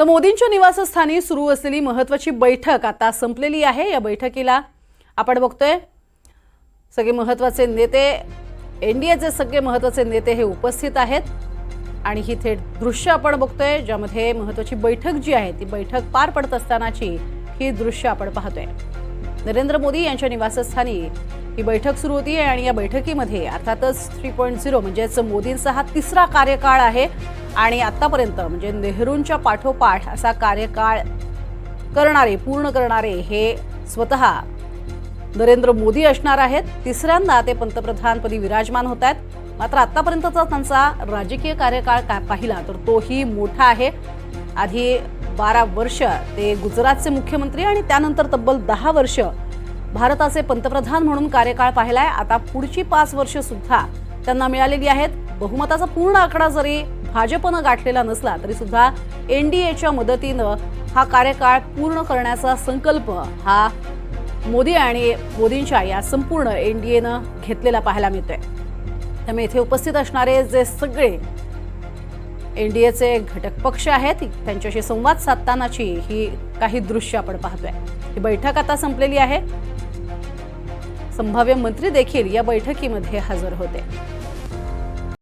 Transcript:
तर मोदींच्या निवासस्थानी सुरू असलेली महत्वाची बैठक आता संपलेली आहे. या बैठकीला आपण बघतोय सगळे महत्त्वाचे नेते एन डी एचे सगळे महत्त्वाचे नेते हे उपस्थित आहेत. आणि ही थेट दृश्य आपण बघतोय ज्यामध्ये महत्वाची बैठक जी आहे ती बैठक पार पडत असतानाची ही दृश्य आपण पाहतोय. नरेंद्र मोदी यांच्या निवासस्थानी ही बैठक सुरू होती आणि या बैठकीमध्ये अर्थातच थ्री पॉईंट झिरो म्हणजेच मोदींचा हा तिसरा कार्यकाळ आहे. आणि आत्तापर्यंत म्हणजे नेहरूंच्या पाठोपाठ असा कार्यकाळ करणारे पूर्ण करणारे हे स्वतः नरेंद्र मोदी असणार आहेत. तिसऱ्यांदा ते पंतप्रधानपदी विराजमान होत आहेत. मात्र आत्तापर्यंतचा त्यांचा राजकीय कार्यकाळ काय पाहिला तर तोही मोठा आहे. आधी बारा वर्ष ते गुजरातचे मुख्यमंत्री आणि त्यानंतर तब्बल दहा वर्ष भारताचे पंतप्रधान म्हणून कार्यकाळ पाहिलाय. आता पुढची पाच वर्ष सुद्धा त्यांना मिळालेली आहेत. बहुमताचा पूर्ण आकडा जरी भाजपनं गाठलेला नसला तरी सुद्धा एनडीएच्या मदतीनं हा कार्यकाळ पूर्ण करण्याचा संकल्प हा मोदी आणि मोदींच्या या संपूर्ण एनडीएनं घेतलेला पाहायला मिळतोय. त्यामुळे इथे उपस्थित असणारे जे सगळे एनडीएचे घटक पक्ष आहेत त्यांच्याशी संवाद साधतानाची ही काही दृश्य आपण पाहतोय. ही बैठक आता संपलेली आहे. संभाव्य मंत्री देखील या बैठकीमध्ये हजर होते.